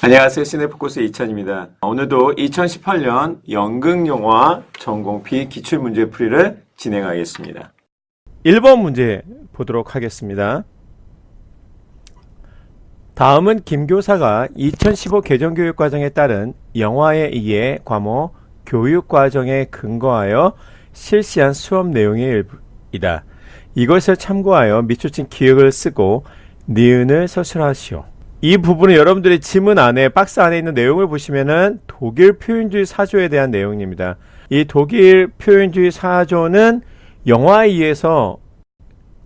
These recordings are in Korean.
안녕하세요. 시네포커스 이찬입니다. 오늘도 2018년 연극영화 전공피 기출문제 풀이를 진행하겠습니다. 1번 문제 보도록 하겠습니다. 다음은 김 교사가 2015 개정교육과정에 따른 영화에 의해 과목 교육과정에 근거하여 실시한 수업 내용의 일부이다. 이것을 참고하여 밑줄친 기억을 쓰고 니은을 서술하시오. 이 부분은 여러분들이 지문 안에 박스 안에 있는 내용을 보시면은 독일 표현주의 사조에 대한 내용입니다. 이 독일 표현주의 사조는 영화에 의해서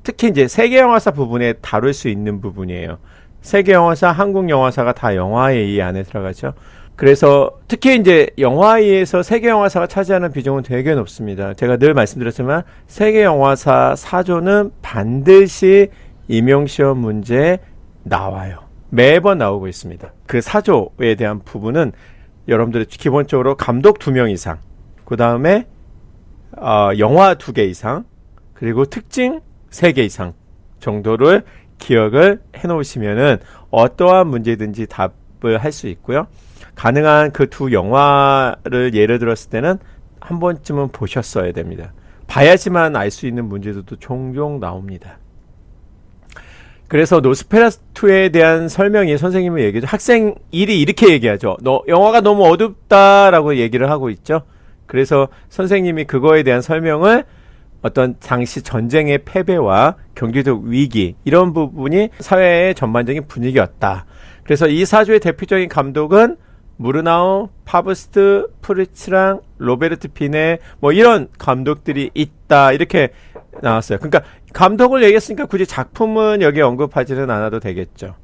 특히 이제 세계 영화사 부분에 다룰 수 있는 부분이에요. 세계 영화사, 한국 영화사가 다 영화의 이 안에 들어가죠. 그래서 특히 이제 영화에 의해서 세계 영화사가 차지하는 비중은 되게 높습니다. 제가 늘 말씀드렸지만 세계 영화사 사조는 반드시 임용 시험 문제에 나와요. 매번 나오고 있습니다. 그 사조에 대한 부분은 여러분들이 기본적으로 감독 두 명 이상, 그 다음에 어, 영화 두 개 이상, 그리고 특징 세 개 이상 정도를 기억을 해 놓으시면은 어떠한 문제든지 답을 할 수 있고요. 가능한 그 두 영화를 예를 들었을 때는 한 번쯤은 보셨어야 됩니다. 봐야지만 알 수 있는 문제들도 종종 나옵니다. 그래서 노스페라투에 대한 설명이 선생님은 얘기죠. 학생 1이 이렇게 얘기하죠. 너 영화가 너무 어둡다라고 얘기를 하고 있죠. 그래서 선생님이 그거에 대한 설명을 어떤 당시 전쟁의 패배와 경제적 위기 이런 부분이 사회의 전반적인 분위기였다. 그래서 이 사주의 대표적인 감독은 무르나우, 파브스트, 프리츠랑 로베르트 피네 뭐 이런 감독들이 있다 이렇게 나왔어요. 그러니까 감독을 얘기했으니까 굳이 작품은 여기 언급하지는 않아도 되겠죠.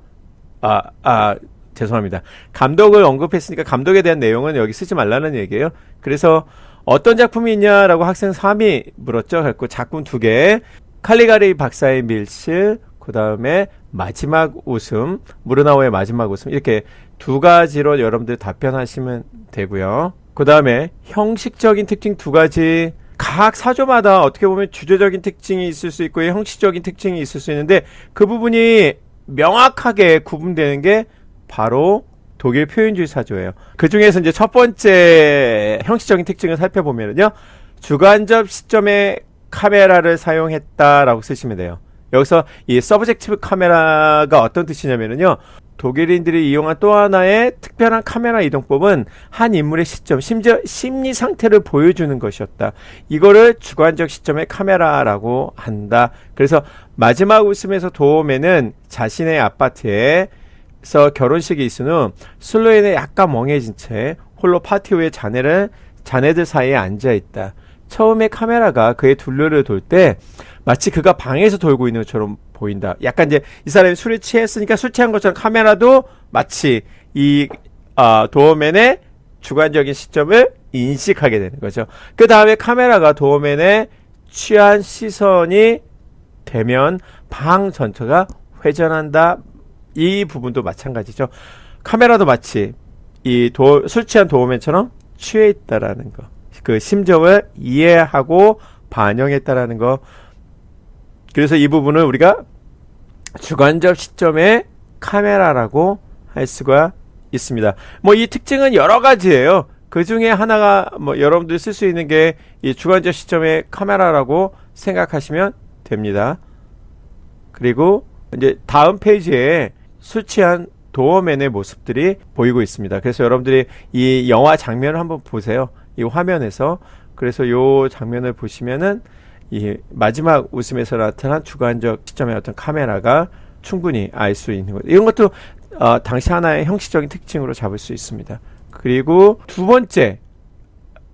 아, 아, 죄송합니다. 감독을 언급했으니까 감독에 대한 내용은 여기 쓰지 말라는 얘기예요. 그래서 어떤 작품이 있냐라고 학생 3이 물었죠. 그래서 작품 두 개. 칼리가리 박사의 밀실, 그 다음에 마지막 웃음, 무르나오의 마지막 웃음 이렇게 두 가지로 여러분들 답변하시면 되고요. 그 다음에 형식적인 특징 두 가지. 각 사조마다 어떻게 보면 주제적인 특징이 있을 수 있고 형식적인 특징이 있을 수 있는데 그 부분이 명확하게 구분되는 게 바로 독일 표현주의 사조예요. 그 중에서 이제 첫 번째 형식적인 특징을 살펴보면요. 주관적 시점에 카메라를 사용했다라고 쓰시면 돼요. 여기서 이 서브젝티브 카메라가 어떤 뜻이냐면요. 독일인들이 이용한 또 하나의 특별한 카메라 이동법은 한 인물의 시점, 심지어 심리 상태를 보여주는 것이었다. 이거를 주관적 시점의 카메라라고 한다. 그래서 마지막 웃음에서 도움에는 자신의 아파트에서 결혼식이 있은 후 술로 인해 약간 멍해진 채 홀로 파티 후에 자네를 자네들 사이에 앉아 있다. 처음에 카메라가 그의 둘레를 돌 때 마치 그가 방에서 돌고 있는 것처럼 보인다. 약간 이제 이 사람이 술에 취했으니까 술 취한 것처럼 카메라도 마치 이 아, 도어맨의 주관적인 시점을 인식하게 되는 거죠. 그 다음에 카메라가 도어맨의 취한 시선이 되면 방 전체가 회전한다. 이 부분도 마찬가지죠. 카메라도 마치 이 도, 술 취한 도어맨처럼 취해 있다라는 거. 그 심정을 이해하고 반영했다라는 거. 그래서 이 부분을 우리가 주관적 시점의 카메라라고 할 수가 있습니다. 뭐 이 특징은 여러 가지예요. 그 중에 하나가 뭐 여러분들이 쓸 수 있는 게 이 주관적 시점의 카메라라고 생각하시면 됩니다. 그리고 이제 다음 페이지에 술 취한 도어맨의 모습들이 보이고 있습니다. 그래서 여러분들이 이 영화 장면을 한번 보세요. 이 화면에서 그래서 이 장면을 보시면은 이 마지막 웃음에서 나타난 주관적 시점의 어떤 카메라가 충분히 알 수 있는 것. 이런 것도 어, 당시 하나의 형식적인 특징으로 잡을 수 있습니다. 그리고 두 번째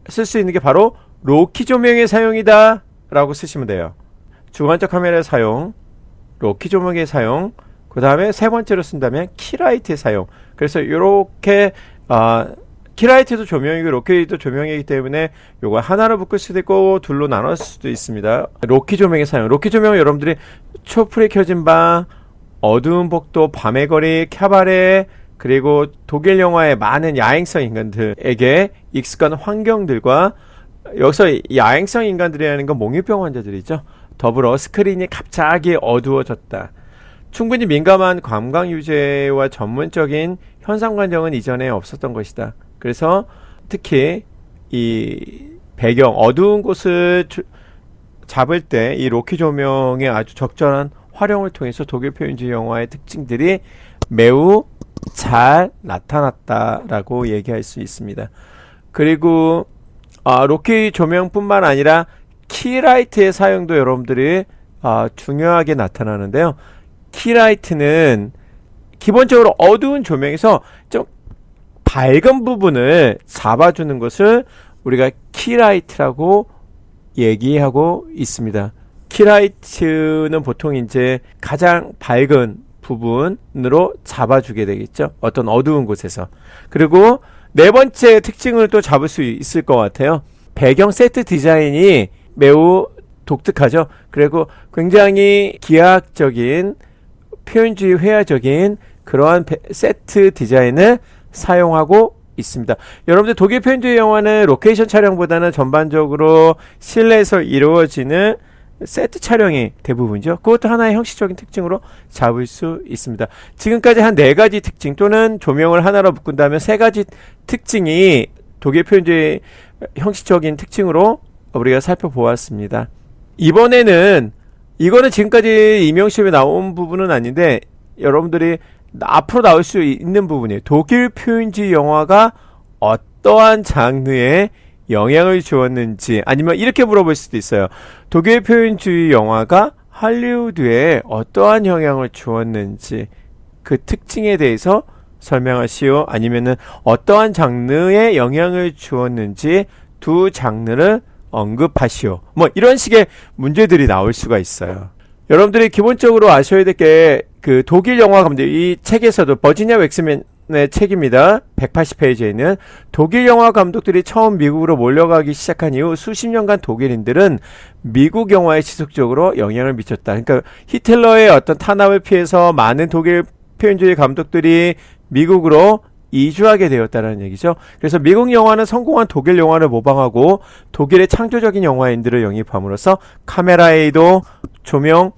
쓸 수 있는 게 바로 로키 조명의 사용이다 라고 쓰시면 돼요. 주관적 카메라의 사용, 로키 조명의 사용, 그 다음에 세 번째로 쓴다면 키라이트의 사용. 그래서 이렇게 어, 키라이트도 조명이고 로키도 조명이기 때문에 요거 하나로 묶을 수도 있고 둘로 나눌 수도 있습니다. 로키 조명의 사용. 로키 조명은 여러분들이 촛불이 켜진 방, 어두운 복도, 밤의 거리, 캬바레, 그리고 독일 영화의 많은 야행성 인간들에게 익숙한 환경들과 여기서 야행성 인간들이라는 건 몽유병 환자들이죠. 더불어 스크린이 갑자기 어두워졌다. 충분히 민감한 관광 유제와 전문적인 현상 관정은 이전에 없었던 것이다. 그래서 특히 이 배경 어두운 곳을 주- 잡을 때 이 로키 조명의 아주 적절한 활용을 통해서 독일 표현주의 영화의 특징들이 매우 잘 나타났다라고 얘기할 수 있습니다. 그리고 아, 로키 조명뿐만 아니라 키라이트의 사용도 여러분들이 아, 중요하게 나타나는데요. 키라이트는 기본적으로 어두운 조명에서 좀 밝은 부분을 잡아주는 것을 우리가 키라이트라고 얘기하고 있습니다. 키라이트는 보통 이제 가장 밝은 부분으로 잡아주게 되겠죠. 어떤 어두운 곳에서. 그리고 네 번째 특징을 또 잡을 수 있을 것 같아요. 배경 세트 디자인이 매우 독특하죠. 그리고 굉장히 기하학적인 표현주의 회화적인 그러한 베- 세트 디자인을 사용하고 있습니다. 여러분들 독일 표현주의 영화는 로케이션 촬영보다는 전반적으로 실내에서 이루어지는 세트 촬영이 대부분이죠. 그것도 하나의 형식적인 특징으로 잡을 수 있습니다. 지금까지 한 네 가지 특징 또는 조명을 하나로 묶은다면 세 가지 특징이 독일 표현주의 형식적인 특징으로 우리가 살펴보았습니다. 이번에는 이거는 지금까지 임용시험에 나온 부분은 아닌데 여러분들이 앞으로 나올 수 있는 부분이에요. 독일 표현주의 영화가 어떠한 장르에 영향을 주었는지 아니면 이렇게 물어볼 수도 있어요. 독일 표현주의 영화가 할리우드에 어떠한 영향을 주었는지 그 특징에 대해서 설명하시오 아니면은 어떠한 장르에 영향을 주었는지 두 장르를 언급하시오. 뭐 이런 식의 문제들이 나올 수가 있어요. 여러분들이 기본적으로 아셔야 될 게 그 독일 영화 감독 이 책에서도 버지니아 웩스맨의 책입니다. 180페이지에 있는 독일 영화 감독들이 처음 미국으로 몰려가기 시작한 이후 수십 년간 독일인들은 미국 영화에 지속적으로 영향을 미쳤다. 그러니까 히틀러의 어떤 탄압을 피해서 많은 독일 표현주의 감독들이 미국으로 이주하게 되었다는 얘기죠. 그래서 미국 영화는 성공한 독일 영화를 모방하고 독일의 창조적인 영화인들을 영입함으로써 카메라의 이동, 조명,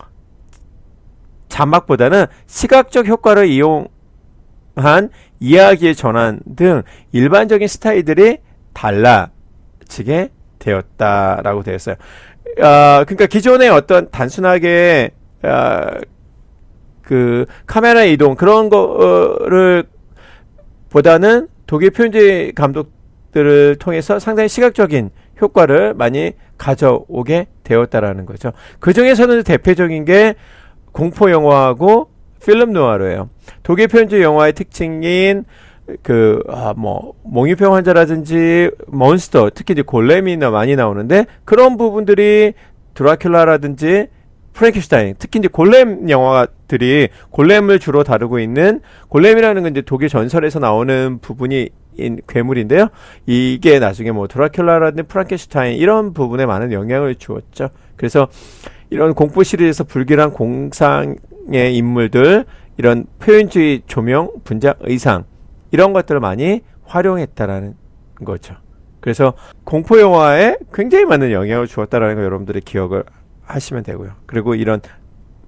자막보다는 시각적 효과를 이용한 이야기의 전환 등 일반적인 스타일들이 달라지게 되었다라고 되어 있어요. 아, 그러니까 기존의 어떤 단순하게 아, 그 카메라 이동 그런 거를 보다는 독일 표현주의 감독들을 통해서 상당히 시각적인 효과를 많이 가져오게 되었다라는 거죠. 그 중에서는 대표적인 게 공포 영화하고 필름 누아르예요. 독일 표현주의 영화의 특징인 그, 아, 뭐, 몽유병 환자라든지, 몬스터, 특히 이제 골렘이 나- 많이 나오는데, 그런 부분들이 드라큘라라든지, 프랭켄슈타인, 특히 이제 골렘 영화들이 골렘을 주로 다루고 있는, 골렘이라는 건 이제 독일 전설에서 나오는 부분이 인 괴물인데요. 이게 나중에 뭐 드라큘라라든지 프랑켄슈타인 이런 부분에 많은 영향을 주었죠. 그래서 이런 공포 시리즈에서 불길한 공상의 인물들, 이런 표현주의 조명, 분장, 의상 이런 것들을 많이 활용했다라는 거죠. 그래서 공포 영화에 굉장히 많은 영향을 주었다라는 거 여러분들이 기억을 하시면 되고요. 그리고 이런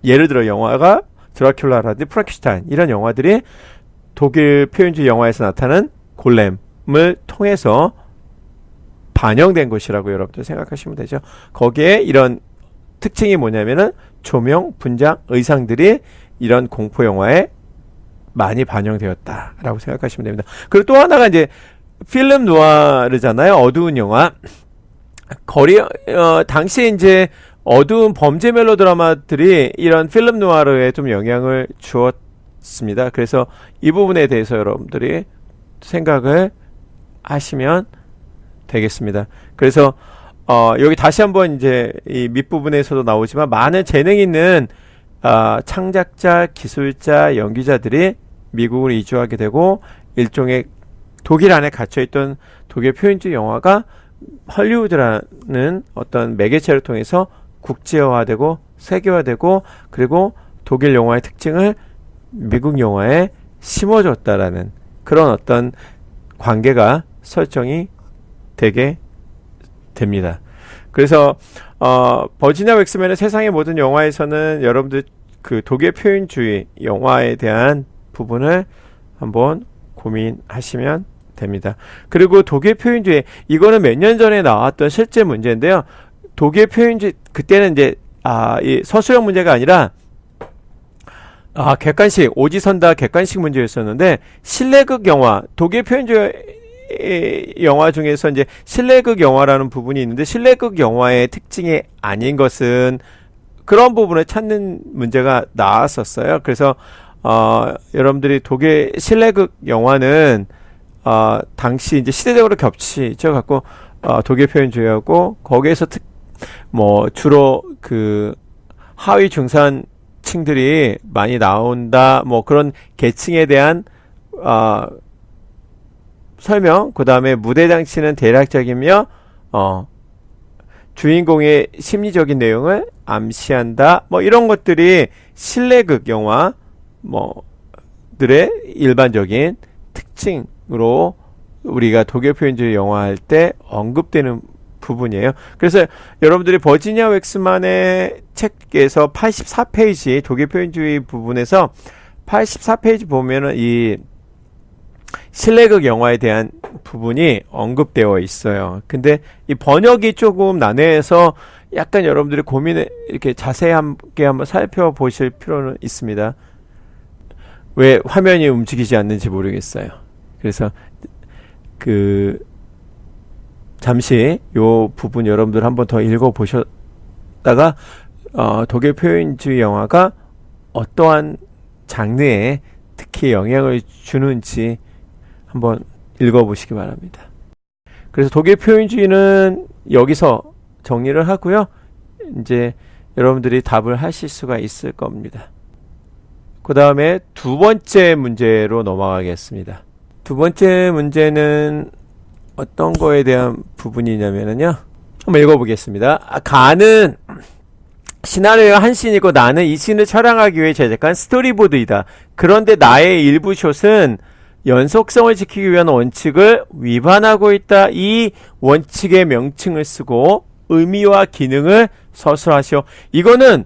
예를 들어 영화가 드라큘라라든지 프랑켄슈타인 이런 영화들이 독일 표현주의 영화에서 나타난 골렘을 통해서 반영된 것이라고 여러분들 생각하시면 되죠. 거기에 이런 특징이 뭐냐면은 조명, 분장, 의상들이 이런 공포 영화에 많이 반영되었다라고 생각하시면 됩니다. 그리고 또 하나가 이제 필름 누아르잖아요. 어두운 영화. 거리 어 당시에 이제 어두운 범죄 멜로 드라마들이 이런 필름 누아르에 좀 영향을 주었습니다. 그래서 이 부분에 대해서 여러분들이 생각을 하시면 되겠습니다. 그래서 어, 여기 다시 한번 이제 이 밑부분에서도 나오지만 많은 재능 있는 아, 창작자, 기술자, 연기자들이 미국으로 이주하게 되고 일종의 독일 안에 갇혀있던 독일 표현주의 영화가 헐리우드라는 어떤 매개체를 통해서 국제화되고 세계화되고 그리고 독일 영화의 특징을 미국 영화에 심어줬다라는 그런 어떤 관계가 설정이 되게 됩니다. 그래서 어, 버지니아 웩스맨의 세상의 모든 영화에서는 여러분들 그 독일 표현주의 영화에 대한 부분을 한번 고민하시면 됩니다. 그리고 독일 표현주의 이거는 몇 년 전에 나왔던 실제 문제인데요. 독일 표현주의 그때는 이제 아, 이 서술형 문제가 아니라 아, 객관식 오지선다 객관식 문제였었는데 실내극 영화 독일 표현주의 영화 중에서 이제 실내극 영화라는 부분이 있는데 실내극 영화의 특징이 아닌 것은 그런 부분을 찾는 문제가 나왔었어요. 그래서 어, 여러분들이 독일 실내극 영화는 어, 당시 이제 시대적으로 겹치죠. 갖고 어, 독일 표현주의하고 거기에서 특, 뭐 주로 그 하위 중산층들이 많이 나온다. 뭐 그런 계층에 대한 어, 설명. 그 다음에 무대 장치는 대략적이며 어, 주인공의 심리적인 내용을 암시한다. 뭐 이런 것들이 실내극 영화 뭐들의 일반적인 특징으로 우리가 독일 표현주의 영화 할 때 언급되는 부분이에요. 그래서 여러분들이 버지니아 웩스만의 책에서 84페이지 독일 표현주의 부분에서 84페이지 보면은 이 실내극 영화에 대한 부분이 언급되어 있어요. 근데 이 번역이 조금 난해해서 약간 여러분들이 고민을 이렇게 자세하게 한번 살펴보실 필요는 있습니다. 왜 화면이 움직이지 않는지 모르겠어요. 그래서 그 잠시 요 부분 여러분들 한번 더 읽어 보셨다가 어, 독일 표현주의 영화가 어떠한 장르에 특히 영향을 주는지 한번 읽어 보시기 바랍니다. 그래서 독일 표현주의는 여기서 정리를 하고요. 이제 여러분들이 답을 하실 수가 있을 겁니다. 그 다음에 두 번째 문제로 넘어가겠습니다. 두 번째 문제는 어떤 거에 대한 부분이냐면요. 한번 읽어보겠습니다. 아, 가는 시나리오가 한 씬이고 나는 이 씬을 촬영하기 위해 제작한 스토리보드이다. 그런데 나의 일부 숏은 연속성을 지키기 위한 원칙을 위반하고 있다. 이 원칙의 명칭을 쓰고 의미와 기능을 서술하시오. 이거는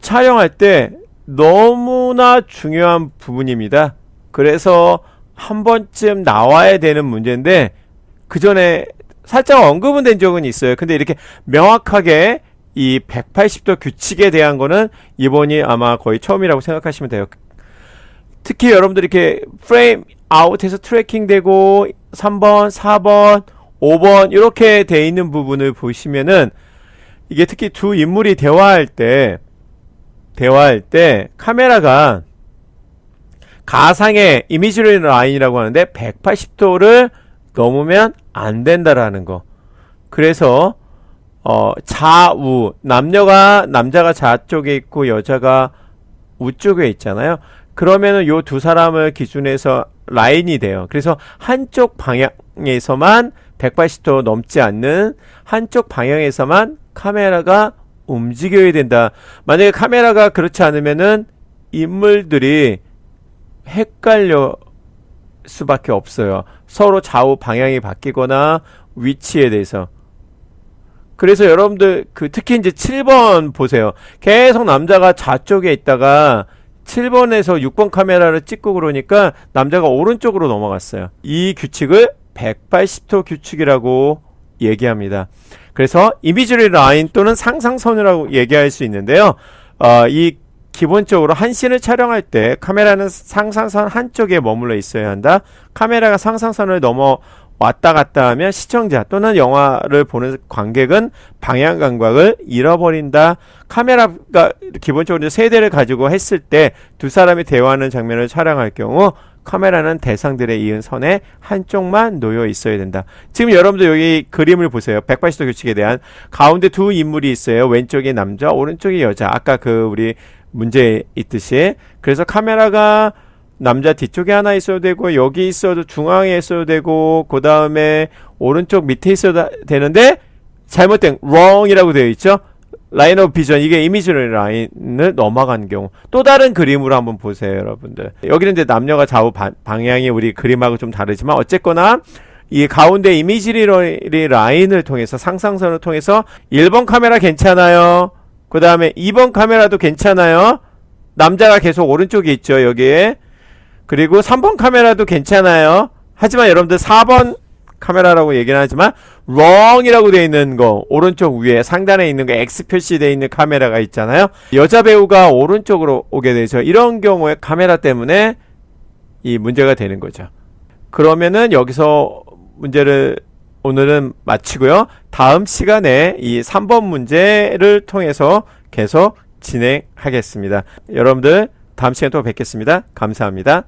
촬영할 때 너무나 중요한 부분입니다. 그래서 한 번쯤 나와야 되는 문제인데 그 전에 살짝 언급은 된 적은 있어요. 근데 이렇게 명확하게 이 180도 규칙에 대한 거는 이번이 아마 거의 처음이라고 생각하시면 돼요. 특히 여러분들이 이렇게 프레임 아웃해서 트래킹 되고 3번, 4번, 5번 이렇게 돼 있는 부분을 보시면은 이게 특히 두 인물이 대화할 때 대화할 때 카메라가 가상의 이미지 라인이라고 하는데 180도를 넘으면 안 된다라는 거. 그래서 어 좌우 남녀가 남자가 좌쪽에 있고 여자가 우쪽에 있잖아요. 그러면은 요 두 사람을 기준해서 라인이 돼요. 그래서 한쪽 방향에서만 180도 넘지 않는 한쪽 방향에서만 카메라가 움직여야 된다. 만약에 카메라가 그렇지 않으면은 인물들이 헷갈려 수밖에 없어요. 서로 좌우 방향이 바뀌거나 위치에 대해서. 그래서 여러분들 그 특히 이제 7번 보세요. 계속 남자가 좌쪽에 있다가 7번에서 6번 카메라를 찍고 그러니까 남자가 오른쪽으로 넘어갔어요. 이 규칙을 180도 규칙이라고 얘기합니다. 그래서 이미지리 라인 또는 상상선이라고 얘기할 수 있는데요. 어, 이 기본적으로 한 씬을 촬영할 때 카메라는 상상선 한쪽에 머물러 있어야 한다. 카메라가 상상선을 넘어 왔다 갔다 하면 시청자 또는 영화를 보는 관객은 방향 감각을 잃어버린다. 카메라가 기본적으로 세 대를 가지고 했을 때 두 사람이 대화하는 장면을 촬영할 경우 카메라는 대상들의 이은 선에 한쪽만 놓여 있어야 된다. 지금 여러분들 여기 그림을 보세요. 180도 규칙에 대한 가운데 두 인물이 있어요. 왼쪽에 남자, 오른쪽에 여자. 아까 그 우리 문제 있듯이 그래서 카메라가 남자 뒤쪽에 하나 있어도 되고 여기 있어도 중앙에 있어도 되고 그 다음에 오른쪽 밑에 있어도 되는데 잘못된 wrong이라고 되어 있죠. 라인 오브 비전 이게 이미지 라인을 넘어간 경우. 또 다른 그림으로 한번 보세요 여러분들. 여기는 이제 남녀가 좌우 바, 방향이 우리 그림하고 좀 다르지만 어쨌거나 이 가운데 이미지 라인을 통해서 상상선을 통해서 1번 카메라 괜찮아요? 그 다음에 2번 카메라도 괜찮아요? 남자가 계속 오른쪽에 있죠 여기에 그리고 3번 카메라도 괜찮아요. 하지만 여러분들 4번 카메라라고 얘기는 하지만 wrong이라고 되어 있는 거 오른쪽 위에 상단에 있는 거 X 표시되어 있는 카메라가 있잖아요. 여자 배우가 오른쪽으로 오게 되죠. 이런 경우에 카메라 때문에 이 문제가 되는 거죠. 그러면은 여기서 문제를 오늘은 마치고요. 다음 시간에 이 3번 문제를 통해서 계속 진행하겠습니다. 여러분들 다음 시간에 또 뵙겠습니다. 감사합니다.